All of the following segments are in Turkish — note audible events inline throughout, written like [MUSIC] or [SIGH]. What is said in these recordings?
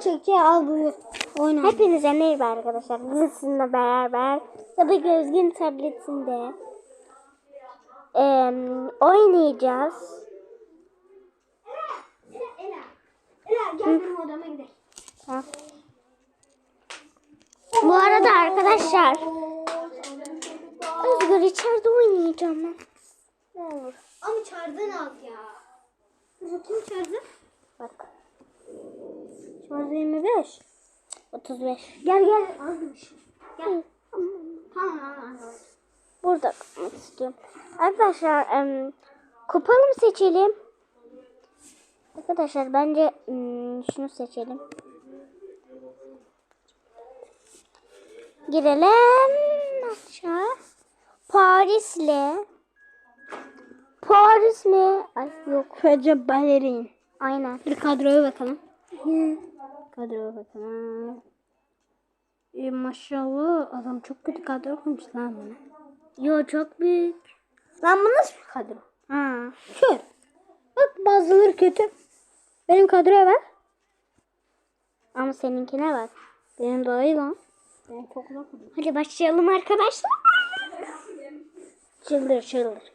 Çekeceği al bu oyna. Hepinize merhaba arkadaşlar. Bugün sizinle beraber tabii Gözgün tabletinde em, oynayacağız. Ela, gel benim odama gidelim. Ha. Bu arada arkadaşlar Özgür içeride oynayacağım ben. Ne olur. Ama çardın al ya. Bakayım çardın. Bak. Çardın 25. 35. Gel gel almış. Gel. Tamam tamam. Burada kalmak istiyorum. Arkadaşlar em, kupalı mı seçelim? Arkadaşlar bence hmm, şunu seçelim. Girelim aşağı. Paris'le Paris mi? Ay yok. Recep Balerin. Aynen. Bir kadroya bakalım. Kadroya bakalım. E, maşallah adam çok kötü kadro kurmuş lan bunu. Yo çok büyük. Lan bu nasıl bir kadro? Ha. Şöyle. Bak bazıları kötü. Benim kadroya bak. Ama seninkine bak. Benim daha iyi lan. Ben çok kadro. Hadi başlayalım arkadaşlar. Çıldır çıldır.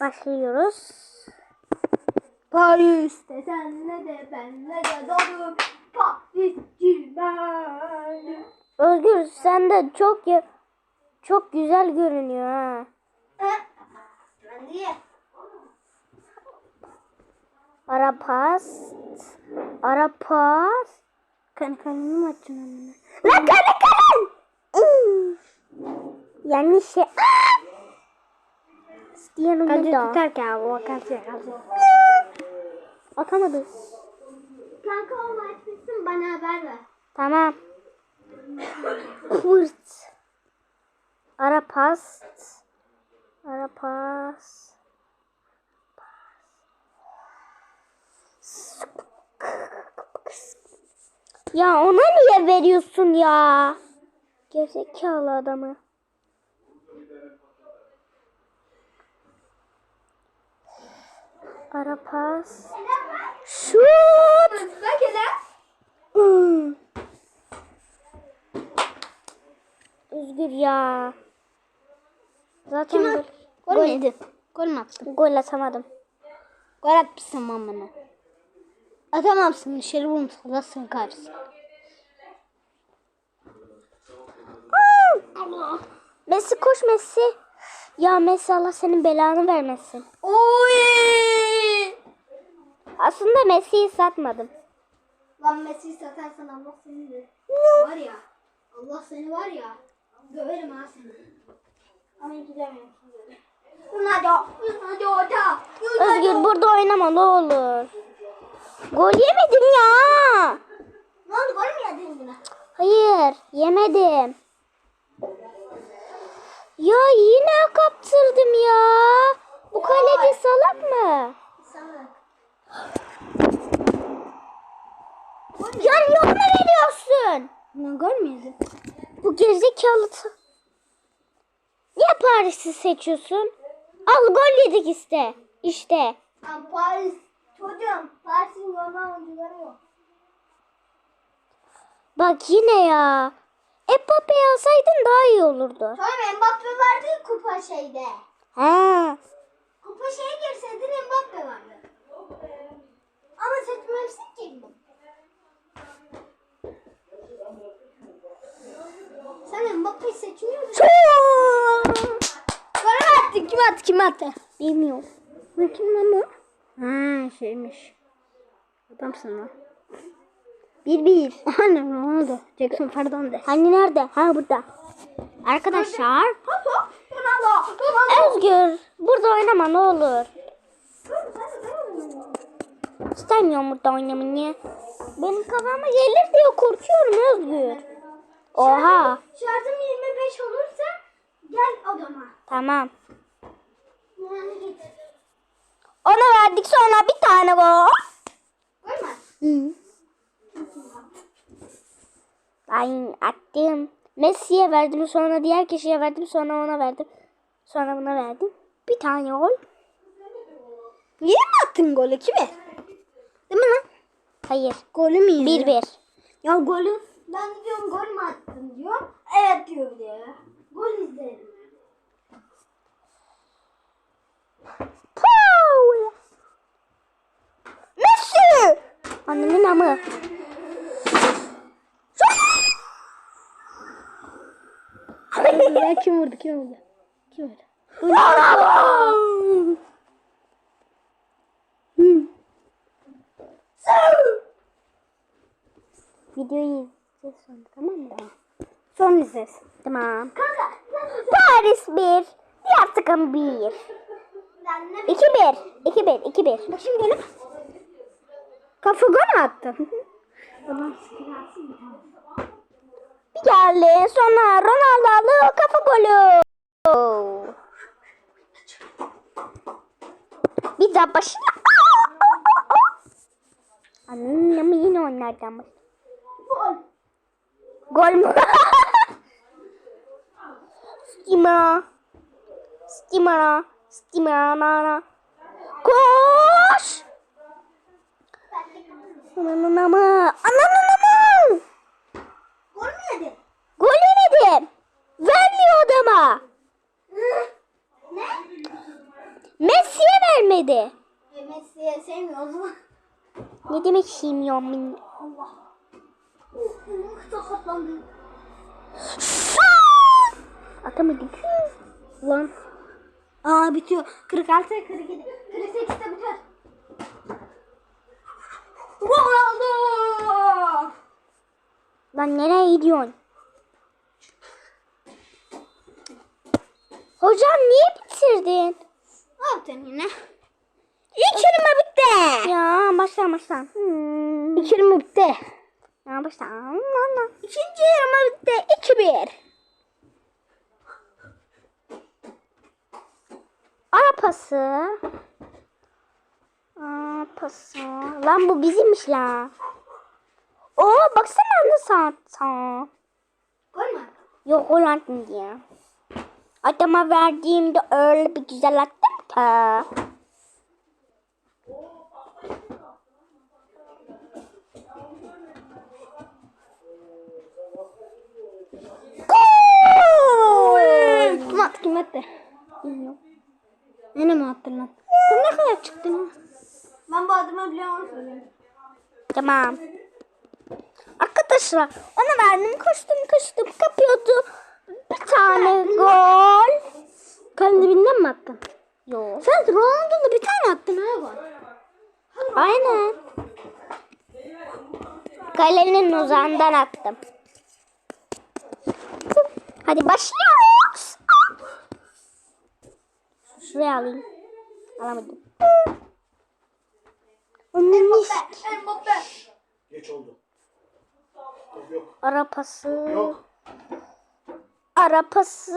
Başlıyoruz. Paris'te senle de benle de dolu Parisçi ben. Özgür sen de çok çok güzel görünüyor ha. Ben diye. Arapas. Arapas. Kan kanını mı açacaksın önüne? Lan. Hmm. Yanlış şey. Yanımda Kancı da. tutarken abi o kancı kancı. Atamadı. Kanka o maç bitsin bana haber ver. Tamam. Pırt. Arapas. Arapas. Ya ona niye veriyorsun ya? Gerizekalı adamı. Arapas. Şut. Üzgür ya. Zaten Kim gol, Gol mü yedin? Gol mü attın? gol atamadım. Gol atmışsın bana. Atamamsın dışarı. Allah seni kahretsin. Allah. Messi koş Messi. Ya Messi Allah senin belanı vermesin. Oy! Aslında Messi'yi satmadım. Lan Messi satarsan Allah seni de. Var ya. Allah seni var ya. Döverim ha seni. Ama gidemiyorum şimdi. Hadi, hadi orta. Özgür burada oynama ne olur. Gol yemedim ya. Ne oldu gol mü yedin yine? Hayır yemedim. Ya yine kaptırdım ya. Bu kaleci salak mı? Sana. Ya niye ona veriyorsun? Ne gol mü yedin? T- Niye Paris'i seçiyorsun? Al gol yedik işte. İşte. Lan Paris. Çocuğum. Paris'in normal oyuncuları yok. Bak yine ya. Mbappe'yi alsaydın daha iyi olurdu. Sonra Mbappe vardı ya kupa şeyde. Ha. Kupa şeye girseydin Mbappe vardı. Ama seçmemişsin ki. Sen Mbappe'yi seçmiyor musun? Bana attı. Kim attı? Kim attı? Bilmiyorum. Lan o? Ha şeymiş. Adamsın lan. Bir bir. Anne ne oldu? Jackson pardon de. Hani nerede? Ha burada. Arkadaşlar. Özgür. Burada oynama ne olur. İstemiyorum burada oynamayı. Benim kafama gelir diye korkuyorum Özgür. Oha. Şarjım 25 olursa gel odama. Tamam. Ona verdik sonra bir tane gol. Koyma. Hı. Ben attım. Messi'ye verdim sonra diğer kişiye verdim sonra ona verdim. Sonra buna verdim. Bir tane gol. Niye mi attın golü kime? Değil mi lan? Hayır. Golü mü 1-1. Ya golü ben de diyorum gol mü attın diyor. Evet diyor ya. Gol izledim. Paul. Messi. Annenin amı. ya kim vurdu kim vurdu? Kim vurdu? Videoyu izleyeceğiz sonra tamam mı? Son izles. Tamam. Paris 1. Diğer takım 1. 2-1. 2-1. 2-1. Bakayım gelip. Kafa gol attın? Bir geldi. Sonra Ronaldo'lu kafa golü. Bir daha başla. Annem yine onlardan bak. Gol. Mü? Stima. Stima. Stima. Nana. Koş. Ananın ama. Ananın ama. Gol mü yedi? Gol yemedim. Vermiyor adama. Ne? Messi'ye vermedi. E, Messi'ye sevmiyor o zaman. Ne demek sevmiyorum Sakatlandım. Atamadım. Lan. Aa bitiyor. 46 47 48'de biter. Ronaldo! Lan nereye gidiyorsun? Hocam niye bitirdin? Ne yaptın yine? İlk yarıma bitti. Ya başla başla. Hmm. İlk yarım bitti. Ya başla. Allah. İkinci yarıma bitti. 2-1. Ara pası. Aa pası. Lan bu bizimmiş la. Oo baksana nasıl attı. Gol mü? Yok Holland diye. Adama verdiğimde öyle bir güzel attım ki. Kim attı kim attı? Yine mi attın lan? Sen ne kadar çıktın ha? Ben bu adımı biliyorum söyleyeyim. Tamam. Arkadaşlar ona verdim koştum koştum kapıyordu. Bir tane gol. Kalın dibinden mi attın? Yok. Sen Ronaldo'da bir tane attın ha gol. Aynen. Kalenin uzağından attım. Hadi başlıyoruz. Şuraya alayım. Alamadım. Onun Mbappe. Geç oldu. Yok yok. arapası. Yok. Arapası.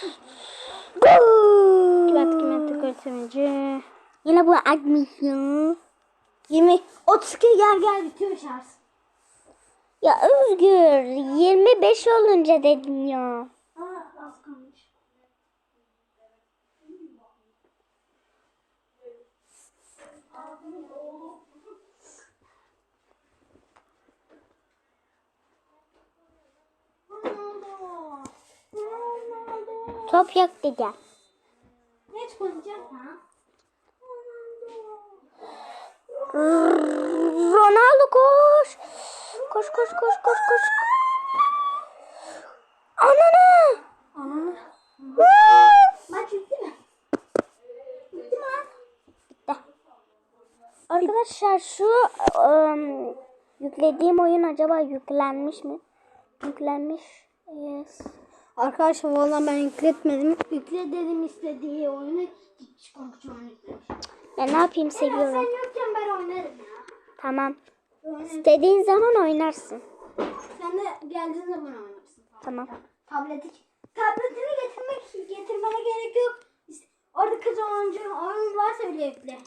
Kim Gol. attı kim attı gol sevinci. Yine bu admission. 20 32 gel gel bitiyor şarj. Ya Özgür 25 olunca dedim ya. Aa az kalmış. Ronaldo. Ronaldo. Top yok dedi. Ne çıkacak ha? Ronaldo koş. Koş koş koş koş koş. Ananı. Ananı. Maç bitti mi? Bitti mi lan? Bitti. Arkadaşlar şu ım, yüklediğim oyun acaba yüklenmiş mi? Yüklenmiş. Yes. Arkadaşlar valla ben yükletmedim. Yükle dedim istediği oyunu hiç yüklemiş. Ben ne yapayım Sen seviyorum. yokken ben oynarım ya. Tamam. Oynarım. İstediğin zaman oynarsın. Sen de geldiğin zaman oynarsın. Tamam. Tableti, tabletini getirmek getirmene gerek yok. Orada kız oyuncu oyun varsa bile yükle.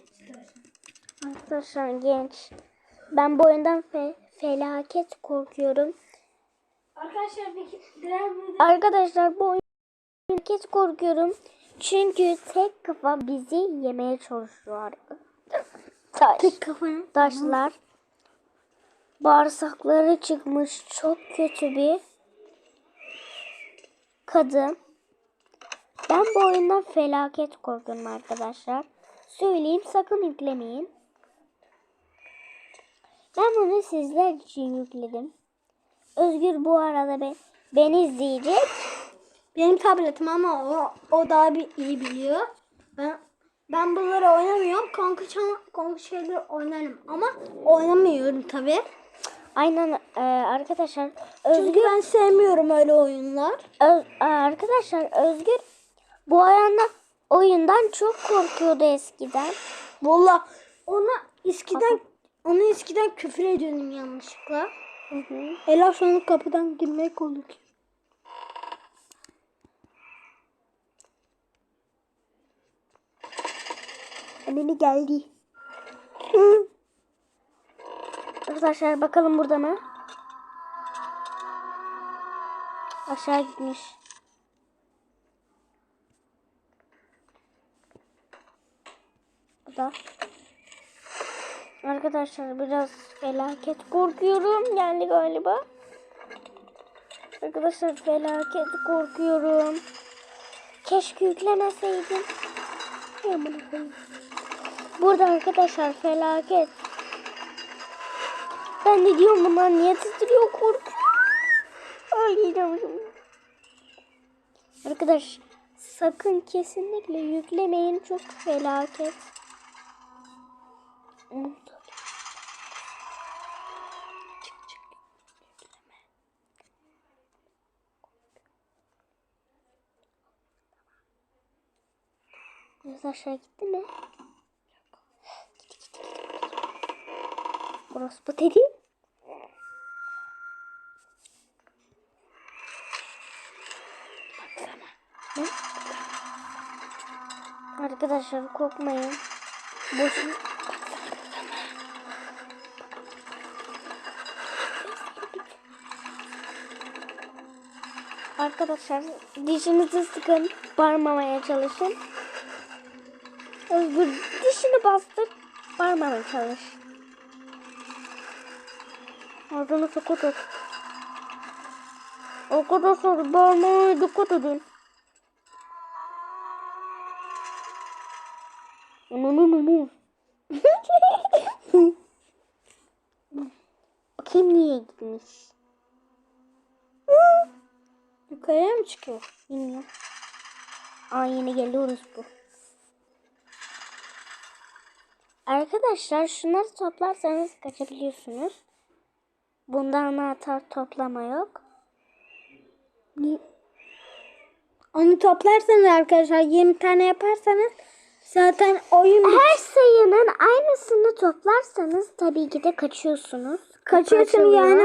Arkadaşlar genç. Ben bu oyundan fe- felaket korkuyorum. Arkadaşlar bu oyundan felaket korkuyorum. Çünkü tek kafa bizi yemeye çalışıyor. Taş. Tek kafanı. Taşlar. Bağırsakları çıkmış çok kötü bir kadın. Ben bu oyundan felaket korkuyorum arkadaşlar. Söyleyeyim sakın yüklemeyin. Ben bunu sizler için yükledim. Özgür bu arada be, beni izleyecek. Benim tabletim ama o, o daha bir iyi biliyor. Ben ben bunları oynamıyorum. Konku, çan- konku şeyleri oynarım ama oynamıyorum tabi. Aynen e, arkadaşlar Çünkü Özgür ben sevmiyorum öyle oyunlar. Öz- e, arkadaşlar Özgür bu oyunda oyundan çok korkuyordu eskiden. Valla ona eskiden ona eskiden küfür ediyordum yanlışlıkla. Hı hı. Şu an kapıdan girmek oldu ki. Geldi. Arkadaşlar bakalım burada mı? Aşağı gitmiş. Burada. Arkadaşlar biraz felaket korkuyorum. Geldi galiba. Arkadaşlar felaket korkuyorum. Keşke yüklemeseydim. Burada arkadaşlar felaket. Ben de diyorum bunlar niye titriyor. Ağlayacağım şimdi. Arkadaş sakın kesinlikle yüklemeyin çok felaket. Aşağı gitti mi? Burası bu dedi. Ne? Arkadaşlar korkmayın. Boşun. Arkadaşlar dişinizi sıkın. Bağırmamaya çalışın. Özgür dişini bastır. Bağırmamaya çalış. Ağzını sıkı tut. Arkadaşlar bağırmaya dikkat edin. Ananı nunu. [LAUGHS] Bakayım niye gitmiş. Yukarıya mı çıkıyor? Bilmiyorum. Aa yine geliyoruz bu. Arkadaşlar şunları toplarsanız kaçabiliyorsunuz. Bunda anahtar toplama yok. Onu toplarsanız arkadaşlar 20 tane yaparsanız zaten oyun Her sayının aynısını toplarsanız tabii ki de kaçıyorsunuz. kaçıyorsunuz yani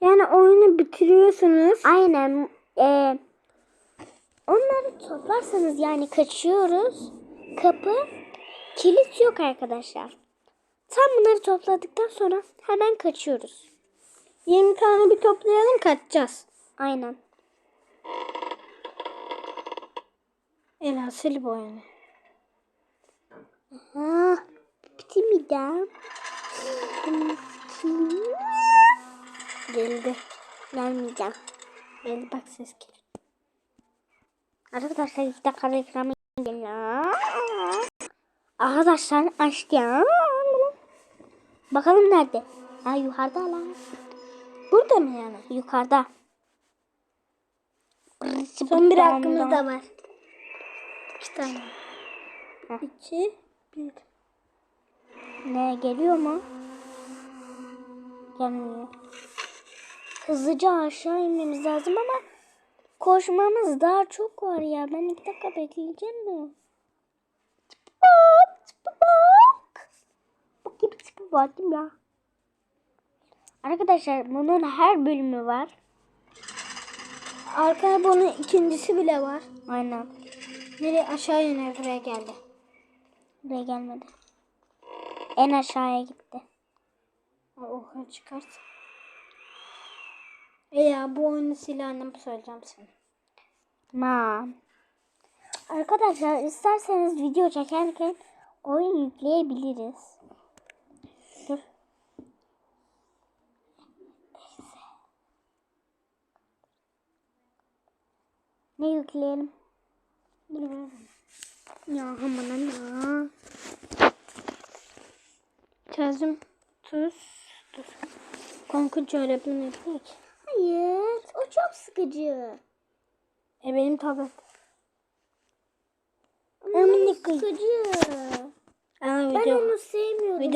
yani oyunu bitiriyorsunuz. Aynen. E, onları toplarsanız yani kaçıyoruz. Kapı kilit yok arkadaşlar. Tam bunları topladıktan sonra hemen kaçıyoruz. 20 tane bir toplayalım kaçacağız. Aynen. Ela sil bu oyunu. Ha, bitti mi de? Geldi. Gelmeyeceğim. Geldi bak ses geliyor. Arkadaşlar iki dakika reklamı geliyor. Arkadaşlar açtım. Bakalım nerede? Ha yukarıda lan. Burada mı yani? Yukarıda. Son bir hakkımız da var. İki tane. Heh. İki, bir. Ne geliyor mu? Gelmiyor. Hızlıca aşağı inmemiz lazım ama koşmamız daha çok var ya. Ben iki dakika bekleyeceğim mi? Bak, bak. Bak gibi bakayım ya. Arkadaşlar bunun her bölümü var. Arkada bunun ikincisi bile var. Aynen. Nereye aşağı iner buraya geldi. Buraya gelmedi. En aşağıya gitti. Oha çıkart. E ya bu oyunu sil annem söyleyeceğim sana. Tamam. Arkadaşlar isterseniz video çekerken oyun yükleyebiliriz. Dur. Ne yükleyelim? Ya aman ya. Çözüm. Tuz. Dur. Konkurcu öğretmen Hayır. O çok sıkıcı. E benim tablet. Ama sıkıcı. Aa, Ben onu sevmiyorum. Video